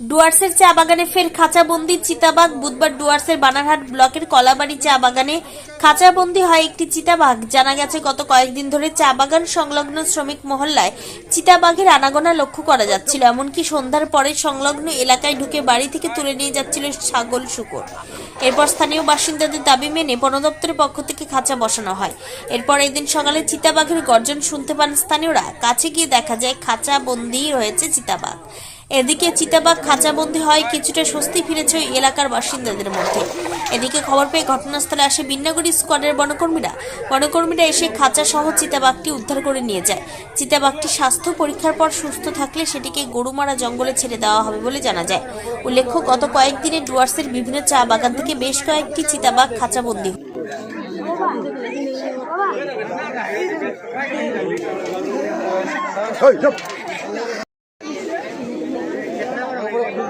ডুয়ার্সের চা বাগানে ফের খাঁচাবন্দি চিতাবাঘ। বুধবার ডুয়ার্সের বানারহাট ব্লকের কলাবাড়ি চা বাগানে খাঁচাবন্দি হয় একটি চিতাবাঘ। জানা গেছে, গত কয়েকদিন ধরে চা বাগান সংলগ্ন শ্রমিক মহল্লায় চিতাবাঘের আনাগোনা লক্ষ্য করা যাচ্ছিল। এমনকি সন্ধ্যার পরে সংলগ্ন এলাকায় ঢুকে বাড়ি থেকে তুলে নিয়ে যাচ্ছিল ছাগল শুকর। এরপর স্থানীয় বাসিন্দাদের দাবি মেনে বন দপ্তরের পক্ষ থেকে খাঁচা বসানো হয়। এরপর এদিন সকালে চিতাবাঘের গর্জন শুনতে পান স্থানীয়রা। কাছে গিয়ে দেখা যায় খাঁচা বন্দি রয়েছে চিতাবাঘ। এদিকে চিতাবাঘ খাঁচাবন্দি হয় কিছুটা স্বস্তি ফিরেছে ওই এলাকার বাসিন্দাদের মধ্যে এদিকে খবর পেয়ে ঘটনাস্থলে আসে বিন্নাগুড়ি স্কোয়াডের বনকর্মীরা বনকর্মীরা এসে খাঁচা সহ চিতাবাঘটি উদ্ধার করে নিয়ে যায় চিতাবাঘটি স্বাস্থ্য পরীক্ষার পর সুস্থ থাকলে সেটিকে গরুমারা জঙ্গলে ছেড়ে দেওয়া হবে বলে জানা যায় উল্লেখ্য গত কয়েকদিনে ডুয়ার্সের বিভিন্ন চা বাগান থেকে বেশ কয়েকটি চিতাবাঘ খাঁচাবন্দি